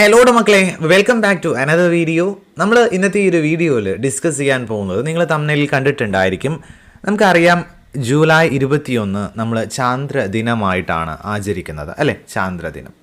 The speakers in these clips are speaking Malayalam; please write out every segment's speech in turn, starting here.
ഹലോടെ മക്കളെ welcome back to another video നമ്മൾ ഇന്നത്തെ ഈ ഒരു വീഡിയോയിൽ ഡിസ്കസ് ചെയ്യാൻ പോകുന്നത് നിങ്ങൾ തമ്മിൽ കണ്ടിട്ടുണ്ടായിരിക്കും. നമുക്കറിയാം ജൂലൈ ഇരുപത്തിയൊന്ന് നമ്മൾ ചാന്ദ്ര ദിനമായിട്ടാണ് ആചരിക്കുന്നത് അല്ലേ? ചാന്ദ്ര ദിനം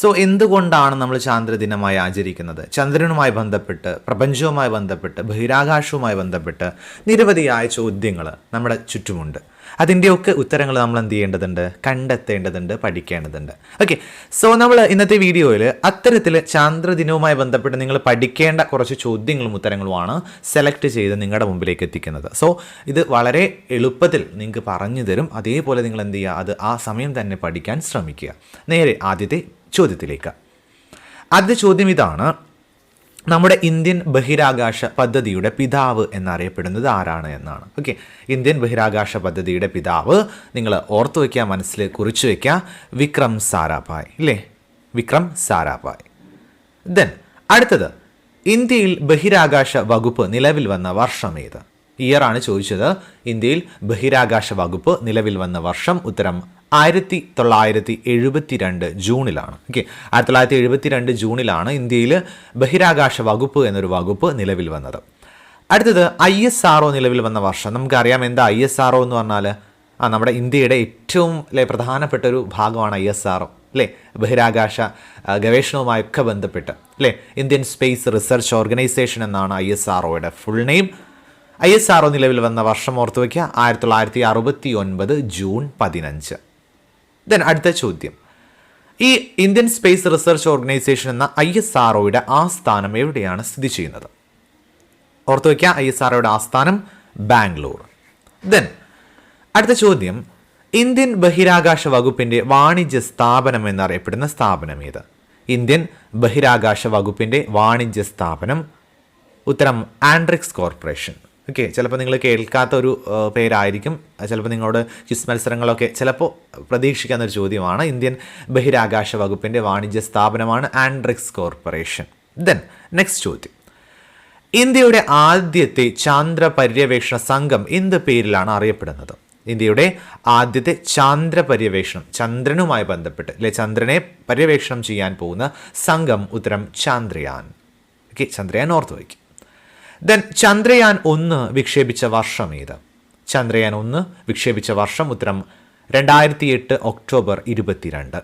സോ എന്തുകൊണ്ടാണ് നമ്മൾ ചാന്ദ്രദിനമായി ആചരിക്കുന്നത്? ചന്ദ്രനുമായി ബന്ധപ്പെട്ട് പ്രപഞ്ചവുമായി ബന്ധപ്പെട്ട് ബഹിരാകാശവുമായി ബന്ധപ്പെട്ട് നിരവധിയായ ചോദ്യങ്ങൾ നമ്മുടെ ചുറ്റുമുണ്ട്. അതിന്റെയൊക്കെ ഉത്തരങ്ങൾ നമ്മൾ എന്ത് ചെയ്യേണ്ടതുണ്ട്? കണ്ടെത്തേണ്ടതുണ്ട് പഠിക്കേണ്ടതുണ്ട്. ഓക്കെ സോ നമ്മൾ ഇന്നത്തെ വീഡിയോയിൽ അത്തരത്തിൽ ചാന്ദ്രദിനവുമായി ബന്ധപ്പെട്ട് നിങ്ങൾ പഠിക്കേണ്ട കുറച്ച് ചോദ്യങ്ങളും ഉത്തരങ്ങളുമാണ് സെലക്ട് ചെയ്ത് നിങ്ങളുടെ മുമ്പിലേക്ക് എത്തിക്കുന്നത്. സോ ഇത് വളരെ എളുപ്പത്തിൽ നിങ്ങൾക്ക് പറഞ്ഞു തരും. അതേപോലെ നിങ്ങൾ എന്ത് ചെയ്യുക? അത് ആ സമയം തന്നെ പഠിക്കാൻ ശ്രമിക്കുക. നേരെ ആദ്യത്തെ ചോദ്യത്തിലേക്ക്. ആദ്യ ചോദ്യം ഇതാണ്. നമ്മുടെ ഇന്ത്യൻ ബഹിരാകാശ പദ്ധതിയുടെ പിതാവ് എന്നറിയപ്പെടുന്നത് ആരാണ് എന്നാണ്. ഓക്കെ ഇന്ത്യൻ ബഹിരാകാശ പദ്ധതിയുടെ പിതാവ് നിങ്ങൾ ഓർത്തു വയ്ക്കുക മനസ്സിൽ കുറിച്ചു വയ്ക്കുക വിക്രം സാരാഭായ്. ഇല്ലേ? വിക്രം സാരാഭായ്. ദെൻ അടുത്തത്. ഇന്ത്യയിൽ ബഹിരാകാശ വകുപ്പ് നിലവിൽ വന്ന വർഷം ഏത്? ഇയറാണ് ചോദിച്ചത്. ഇന്ത്യയിൽ ബഹിരാകാശ വകുപ്പ് നിലവിൽ വന്ന വർഷം ഉത്തരം ആയിരത്തി തൊള്ളായിരത്തി എഴുപത്തി രണ്ട് ജൂണിലാണ്. ഓക്കെ ആയിരത്തി തൊള്ളായിരത്തി എഴുപത്തി രണ്ട് ജൂണിലാണ് ഇന്ത്യയിൽ ബഹിരാകാശ വകുപ്പ് എന്നൊരു വകുപ്പ് നിലവിൽ വന്നത്. അടുത്തത് ഐ എസ് ആർ നിലവിൽ വന്ന വർഷം. നമുക്കറിയാം എന്താ ഐ എസ് ആർ എന്ന് പറഞ്ഞാൽ ആ നമ്മുടെ ഇന്ത്യയുടെ ഏറ്റവും അല്ലെ പ്രധാനപ്പെട്ട ഒരു ഭാഗമാണ് ഐ എസ് ആർ അല്ലേ? ബഹിരാകാശ ഗവേഷണവുമായൊക്കെ ബന്ധപ്പെട്ട് അല്ലേ? ഇന്ത്യൻ സ്പേസ് റിസർച്ച് ഓർഗനൈസേഷൻ എന്നാണ് I S R full name. I S R നിലവിൽ വന്ന വർഷം ഓർത്തു വയ്ക്കുക ആയിരത്തി തൊള്ളായിരത്തി അറുപത്തി ഒൻപത് ജൂൺ പതിനഞ്ച്. ദെൻ അടുത്ത ചോദ്യം. ഈ ഇന്ത്യൻ സ്പേസ് റിസർച്ച് ഓർഗനൈസേഷൻ എന്ന ഐ എസ് ആർ ആസ്ഥാനം എവിടെയാണ് സ്ഥിതി ചെയ്യുന്നത്? ഓർത്തു വയ്ക്കുക ഐ എസ് ആർ ആസ്ഥാനം ബാംഗ്ലൂർ. ദെൻ അടുത്ത ചോദ്യം. ഇന്ത്യൻ ബഹിരാകാശ വകുപ്പിന്റെ വാണിജ്യ സ്ഥാപനം എന്നറിയപ്പെടുന്ന സ്ഥാപനം ഏത്? ഇന്ത്യൻ ബഹിരാകാശ വകുപ്പിന്റെ വാണിജ്യ സ്ഥാപനം ഉത്തരം ആൻഡ്രിക്സ് കോർപ്പറേഷൻ. ഓക്കെ ചിലപ്പോൾ നിങ്ങൾ കേൾക്കാത്ത ഒരു പേരായിരിക്കും. ചിലപ്പോൾ നിങ്ങളോട് ക്വിസ് മത്സരങ്ങളൊക്കെ ചിലപ്പോൾ പ്രതീക്ഷിക്കാവുന്ന ഒരു ചോദ്യമാണ്. ഇന്ത്യൻ ബഹിരാകാശ വകുപ്പിന്റെ വാണിജ്യ സ്ഥാപനമാണ് ആൻഡ്രിക്സ് കോർപ്പറേഷൻ. ദെൻ നെക്സ്റ്റ് ചോദ്യം. ഇന്ത്യയുടെ ആദ്യത്തെ ചാന്ദ്ര പര്യവേഷണ സംഘം എന്ത് പേരിലാണ് അറിയപ്പെടുന്നത്? ഇന്ത്യയുടെ ആദ്യത്തെ ചാന്ദ്ര പര്യവേഷണം ചന്ദ്രനുമായി ബന്ധപ്പെട്ട് അല്ലെ ചന്ദ്രനെ പര്യവേഷണം ചെയ്യാൻ പോകുന്ന സംഘം ഉത്തരം ചാന്ദ്രയാൻ. ഓക്കെ ചന്ദ്രയാൻ ഓർത്ത് വയ്ക്കും. ദെൻ ചന്ദ്രയാൻ ഒന്ന് വിക്ഷേപിച്ച വർഷം ഏത് ചന്ദ്രയാൻ ഒന്ന് വിക്ഷേപിച്ച വർഷം ഉത്തരം രണ്ടായിരത്തി എട്ട് ഒക്ടോബർ ഇരുപത്തിരണ്ട്.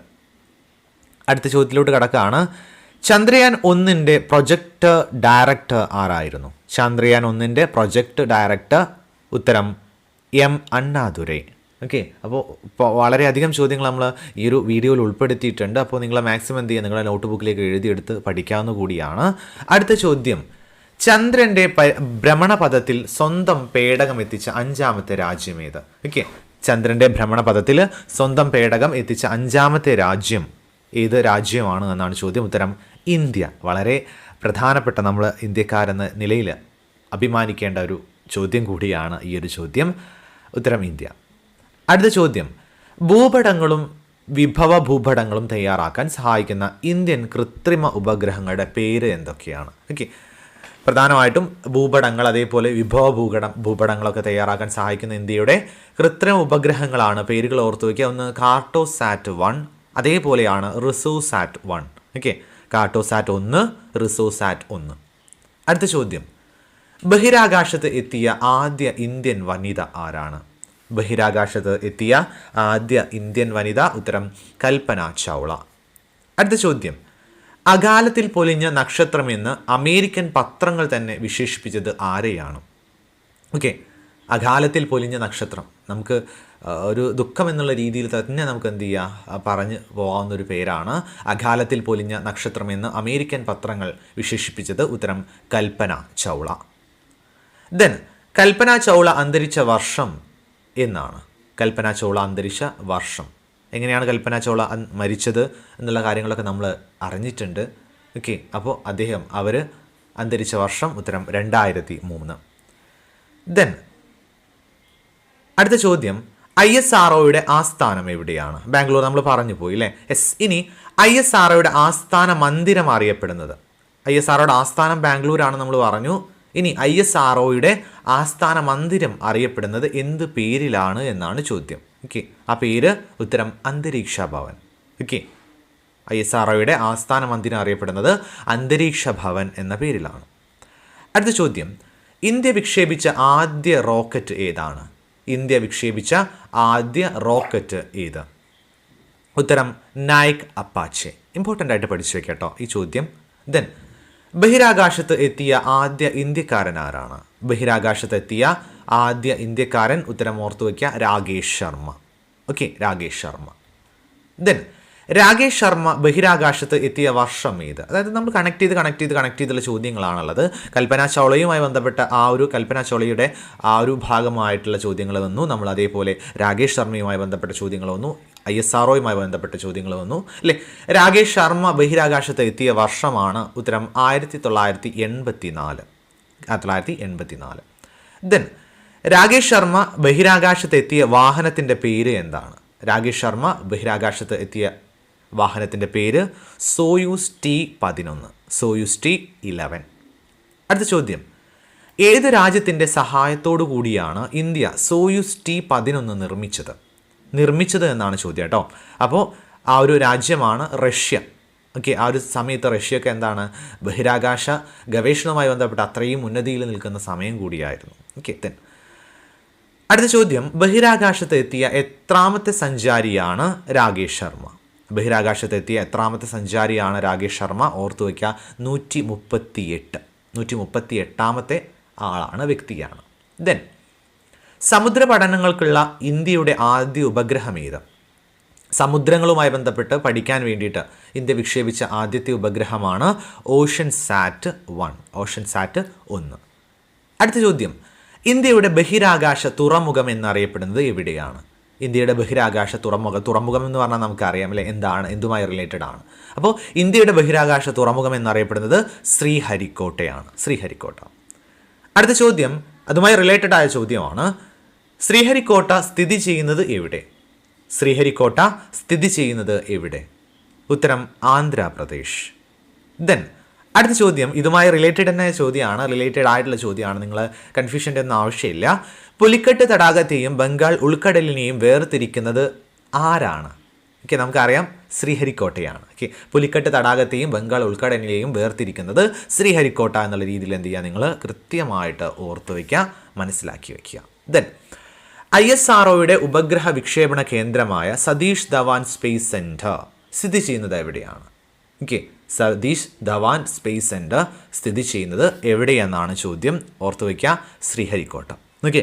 അടുത്ത ചോദ്യത്തിലോട്ട് കടക്കുകയാണ് ചന്ദ്രയാൻ ഒന്നിന്റെ പ്രൊജക്ട് ഡയറക്ടർ ആരായിരുന്നു? ചന്ദ്രയാൻ ഒന്നിന്റെ പ്രൊജക്ട് ഡയറക്ടർ ഉത്തരം എം അണ്ണാദുരൈ. ഓക്കെ അപ്പോൾ വളരെയധികം ചോദ്യങ്ങൾ നമ്മൾ ഈ ഒരു വീഡിയോയിൽ ഉൾപ്പെടുത്തിയിട്ടുണ്ട്. അപ്പോൾ നിങ്ങൾ മാക്സിമം എന്ത് ചെയ്യുക? നിങ്ങളുടെ നോട്ട്ബുക്കിലേക്ക് എഴുതിയെടുത്ത് പഠിക്കാവുന്ന കൂടിയാണ്. അടുത്ത ചോദ്യം. ചന്ദ്രന്റെ പ- ഭ്രമണപഥത്തിൽ സ്വന്തം പേടകം എത്തിച്ച അഞ്ചാമത്തെ രാജ്യം ഏത്? ഓക്കെ ചന്ദ്രന്റെ ഭ്രമണപഥത്തിൽ സ്വന്തം പേടകം എത്തിച്ച അഞ്ചാമത്തെ രാജ്യം ഏത് രാജ്യമാണ് എന്നാണ് ചോദ്യം ഉത്തരം. ഇന്ത്യ. വളരെ പ്രധാനപ്പെട്ട നമ്മൾ ഇന്ത്യക്കാരെന്ന നിലയിൽ അഭിമാനിക്കേണ്ട ഒരു ചോദ്യം കൂടിയാണ് ഈ ഒരു ചോദ്യം. ഉത്തരം ഇന്ത്യ. അടുത്ത ചോദ്യം. ഭൂപടങ്ങളും വിഭവ ഭൂപടങ്ങളും തയ്യാറാക്കാൻ സഹായിക്കുന്ന ഇന്ത്യൻ കൃത്രിമ ഉപഗ്രഹങ്ങളുടെ പേര് എന്തൊക്കെയാണ്? ഓക്കെ പ്രധാനമായിട്ടും ഭൂപടങ്ങൾ അതേപോലെ വിഭവ ഭൂപടം ഭൂപടങ്ങളൊക്കെ തയ്യാറാക്കാൻ സഹായിക്കുന്ന ഇന്ത്യയുടെ കൃത്രിമ ഉപഗ്രഹങ്ങളാണ് പേരുകൾ ഓർത്തു വയ്ക്കുക. ഒന്ന് കാർട്ടോസാറ്റ് വൺ അതേപോലെയാണ് റിസോസാറ്റ് വൺ ഓക്കെ കാർട്ടോസാറ്റ് ഒന്ന് റിസോസാറ്റ് ഒന്ന്. അടുത്ത ചോദ്യം. ബഹിരാകാശത്ത് എത്തിയ ആദ്യ ഇന്ത്യൻ വനിത ആരാണ്? ബഹിരാകാശത്ത് എത്തിയ ആദ്യ ഇന്ത്യൻ വനിത ഉത്തരം കൽപ്പന ചൗള. അടുത്ത ചോദ്യം. അകാലത്തിൽ പൊലിഞ്ഞ നക്ഷത്രമെന്ന് അമേരിക്കൻ പത്രങ്ങൾ തന്നെ വിശേഷിപ്പിച്ചത് ആരെയാണ്? ഓക്കെ. അകാലത്തിൽ പൊലിഞ്ഞ നക്ഷത്രം. നമുക്ക് ഒരു ദുഃഖം എന്നുള്ള രീതിയിൽ തന്നെ നമുക്ക് എന്ത് ചെയ്യാം? ആ, പറഞ്ഞ് പോകാവുന്ന ഒരു പേരാണ് അകാലത്തിൽ പൊലിഞ്ഞ നക്ഷത്രം എന്ന് അമേരിക്കൻ പത്രങ്ങൾ വിശേഷിപ്പിച്ചത് ഉത്തരം കൽപ്പന ചൗള. ദെൻ കൽപ്പന ചൗള അന്തരിച്ച വർഷം എന്നാണ്. കൽപ്പന ചൗള അന്തരിച്ച വർഷം. എങ്ങനെയാണ് കൽപ്പന ചോള മരിച്ചത് എന്നുള്ള കാര്യങ്ങളൊക്കെ നമ്മൾ അറിഞ്ഞിട്ടുണ്ട്. ഓക്കെ അപ്പോൾ അദ്ദേഹം അവർ അന്തരിച്ച വർഷം ഉത്തരം രണ്ടായിരത്തി മൂന്ന് ദെൻ അടുത്ത ചോദ്യം ഐ എസ് ആർ ഒയുടെ ആസ്ഥാനം എവിടെയാണ്? ബാംഗ്ലൂർ നമ്മൾ പറഞ്ഞു പോയി അല്ലേ എസ് ഇനി ഐ എസ് ആർ ഒയുടെ ആസ്ഥാന മന്ദിരം അറിയപ്പെടുന്നത്. ഐ എസ് ആർ ഒയുടെ ആസ്ഥാനം ബാംഗ്ലൂരാണ് നമ്മൾ പറഞ്ഞു. ഇനി ഐ എസ് ആർ ഒയുടെ ആസ്ഥാന മന്ദിരം അറിയപ്പെടുന്നത് എന്ത് പേരിലാണ് എന്നാണ് ചോദ്യം. ഓക്കെ ആ പേര് ഉത്തരം Antariksh Bhavan. Okay I S R ഒയുടെ ആസ്ഥാന മന്ദിരം അറിയപ്പെടുന്നത് അന്തരീക്ഷ ഭവൻ എന്ന പേരിലാണ്. അടുത്ത ചോദ്യം. ഇന്ത്യ വിക്ഷേപിച്ച ആദ്യ റോക്കറ്റ് ഏതാണ്? ഇന്ത്യ വിക്ഷേപിച്ച ആദ്യ റോക്കറ്റ് ഏത്? ഉത്തരം നായിക് അപ്പാച്ചെ. ഇമ്പോർട്ടന്റ് ആയിട്ട് പഠിച്ചു വെക്കട്ടോ ഈ ചോദ്യം. ദെൻ ബഹിരാകാശത്ത് എത്തിയ ആദ്യ ഇന്ത്യക്കാരൻ ആരാണ്? ബഹിരാകാശത്ത് എത്തിയ ആദ്യ ഇന്ത്യക്കാരൻ ഉത്തരം ഓർത്തു വയ്ക്കുക രാകേഷ് ശർമ്മ. ഓക്കെ രാകേഷ് ശർമ്മ. ദെൻ രാകേഷ് ശർമ്മ ബഹിരാകാശത്ത് എത്തിയ വർഷം ഏത്? അതായത് നമ്മൾ കണക്ട് ചെയ്ത് കണക്ട് ചെയ്ത് കണക്ട് ചെയ്തുള്ള ചോദ്യങ്ങളാണുള്ളത്. കൽപ്പന ചൗളയുമായി ബന്ധപ്പെട്ട ആ ഒരു കൽപ്പന ചൗളയുടെ ആ ഒരു ഭാഗമായിട്ടുള്ള ചോദ്യങ്ങൾ വന്നു. നമ്മൾ അതേപോലെ രാകേഷ് ശർമ്മയുമായി ബന്ധപ്പെട്ട ചോദ്യങ്ങൾ വന്നു. ഐ എസ് ആർഒയുമായി ബന്ധപ്പെട്ട ചോദ്യങ്ങൾ വന്നു. അല്ലേ? രാകേഷ് ശർമ്മ ബഹിരാകാശത്ത് എത്തിയ വർഷമാണ് ഉത്തരം ആയിരത്തി തൊള്ളായിരത്തി എൺപത്തി നാല് തൊള്ളായിരത്തി എൺപത്തി നാല് ദെൻ രാകേഷ് ശർമ്മ ബഹിരാകാശത്ത് എത്തിയ വാഹനത്തിന്റെ പേര് എന്താണ്? രാകേഷ് ശർമ്മ ബഹിരാകാശത്ത് എത്തിയ വാഹനത്തിന്റെ പേര് സോയൂസ് ടി പതിനൊന്ന് സോയൂസ് ടി ഇലവൻ. അടുത്ത ചോദ്യം. ഏത് രാജ്യത്തിന്റെ സഹായത്തോടു കൂടിയാണ് ഇന്ത്യ സോയൂസ് ടി പതിനൊന്ന് നിർമ്മിച്ചത്? നിർമ്മിച്ചത് എന്നാണ് ചോദ്യം കേട്ടോ. അപ്പോൾ ആ ഒരു രാജ്യമാണ് റഷ്യ. ഓക്കെ ആ ഒരു സമയത്ത് റഷ്യയൊക്കെ എന്താണ്? ബഹിരാകാശ ഗവേഷണവുമായി ബന്ധപ്പെട്ട് അത്രയും ഉന്നതിയിൽ നിൽക്കുന്ന സമയം കൂടിയായിരുന്നു. ഓക്കെ തെൻ അടുത്ത ചോദ്യം. ബഹിരാകാശത്ത് എത്തിയ എത്രാമത്തെ സഞ്ചാരിയാണ് രാകേഷ് ശർമ്മ? ബഹിരാകാശത്ത് എത്തിയ എത്രാമത്തെ സഞ്ചാരിയാണ് രാകേഷ് ശർമ്മ? ഓർത്തു വയ്ക്കുക. നൂറ്റി മുപ്പത്തി എട്ട് നൂറ്റി മുപ്പത്തി എട്ടാമത്തെ ആളാണ് വ്യക്തിയാണ്. ദെൻ സമുദ്ര പഠനങ്ങൾക്കുള്ള ഇന്ത്യയുടെ ആദ്യ ഉപഗ്രഹം ഏത്? സമുദ്രങ്ങളുമായി ബന്ധപ്പെട്ട് പഠിക്കാൻ വേണ്ടിയിട്ട് ഇന്ത്യ വിക്ഷേപിച്ച ആദ്യത്തെ ഉപഗ്രഹമാണ് Oceansat one. Oceansat ഒന്ന്. അടുത്ത ചോദ്യം. ഇന്ത്യയുടെ ബഹിരാകാശ തുറമുഖം എന്നറിയപ്പെടുന്നത് എവിടെയാണ്? ഇന്ത്യയുടെ ബഹിരാകാശ തുറമുഖം തുറമുഖം എന്ന് പറഞ്ഞാൽ നമുക്കറിയാം അല്ലേ? എന്താണ്? എന്തുമായി റിലേറ്റഡ് ആണ്? അപ്പോൾ ഇന്ത്യയുടെ ബഹിരാകാശ തുറമുഖം എന്നറിയപ്പെടുന്നത് ശ്രീഹരിക്കോട്ടയാണ്. ശ്രീഹരിക്കോട്ട. അടുത്ത ചോദ്യം അതുമായി റിലേറ്റഡ് ആയ ചോദ്യമാണ് ശ്രീഹരിക്കോട്ട സ്ഥിതി ചെയ്യുന്നത് എവിടെ? ശ്രീഹരിക്കോട്ട സ്ഥിതി ചെയ്യുന്നത് എവിടെ? ഉത്തരം ആന്ധ്രാപ്രദേശ്. ദെൻ അടുത്ത ചോദ്യം ഇതുമായി റിലേറ്റഡ് തന്നെ ചോദ്യമാണ് റിലേറ്റഡ് ആയിട്ടുള്ള ചോദ്യമാണ്. നിങ്ങൾ കൺഫ്യൂഷന്റെ ഒന്നും ആവശ്യമില്ല. പുലിക്കെട്ട് തടാകത്തെയും ബംഗാൾ ഉൾക്കടലിനെയും വേർതിരിക്കുന്നത് ആരാണ്? ഓക്കെ നമുക്കറിയാം ശ്രീഹരിക്കോട്ടയാണ്. ഓക്കെ പുലിക്കെട്ട് തടാകത്തെയും ബംഗാൾ ഉൾക്കടലിനെയും വേർതിരിക്കുന്നത് ശ്രീഹരിക്കോട്ട എന്നുള്ള രീതിയിൽ എന്ത് ചെയ്യുക? നിങ്ങൾ കൃത്യമായിട്ട് ഓർത്തു വയ്ക്കുക മനസ്സിലാക്കി വയ്ക്കുക. ദെൻ ഐ എസ് ആർ ഉപഗ്രഹ വിക്ഷേപണ കേന്ദ്രമായ സതീഷ് ധവാൻ സ്പേസ് സെന്റർ സ്ഥിതി ചെയ്യുന്നത് എവിടെയാണ്? Okay Satish Dhawan space centre സ്ഥിതി ചെയ്യുന്നത് എവിടെയെന്നാണ് ചോദ്യം. ഓർത്തു വയ്ക്കുക ശ്രീഹരിക്കോട്ട. ഓക്കെ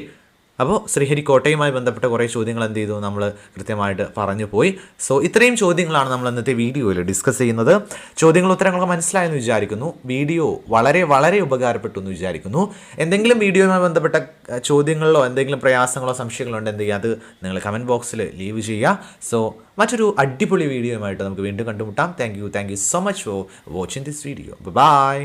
അപ്പോൾ ശ്രീഹരിക്കോട്ടയുമായി ബന്ധപ്പെട്ട കുറേ ചോദ്യങ്ങൾ എന്ത് ചെയ്തു? നമ്മൾ കൃത്യമായിട്ട് പറഞ്ഞു പോയി. സോ ഇത്രയും ചോദ്യങ്ങളാണ് നമ്മൾ ഇന്നത്തെ വീഡിയോയിൽ ഡിസ്കസ് ചെയ്യുന്നത്. ചോദ്യങ്ങൾ ഉത്തരങ്ങളൊക്കെ മനസ്സിലായെന്ന് വിചാരിക്കുന്നു. വീഡിയോ വളരെ വളരെ ഉപകാരപ്പെട്ടു എന്ന് വിചാരിക്കുന്നു. എന്തെങ്കിലും വീഡിയോയുമായി ബന്ധപ്പെട്ട ചോദ്യങ്ങളോ എന്തെങ്കിലും പ്രയാസങ്ങളോ സംശയങ്ങളോ ഉണ്ട് എന്ത് ചെയ്യുക? അത് നിങ്ങൾ കമന്റ് ബോക്സിൽ ലീവ് ചെയ്യുക. സോ മറ്റൊരു അടിപൊളി വീഡിയോയുമായിട്ട് നമുക്ക് വീണ്ടും കണ്ടുമുട്ടാം. Thank you thank you so much for watching this video bye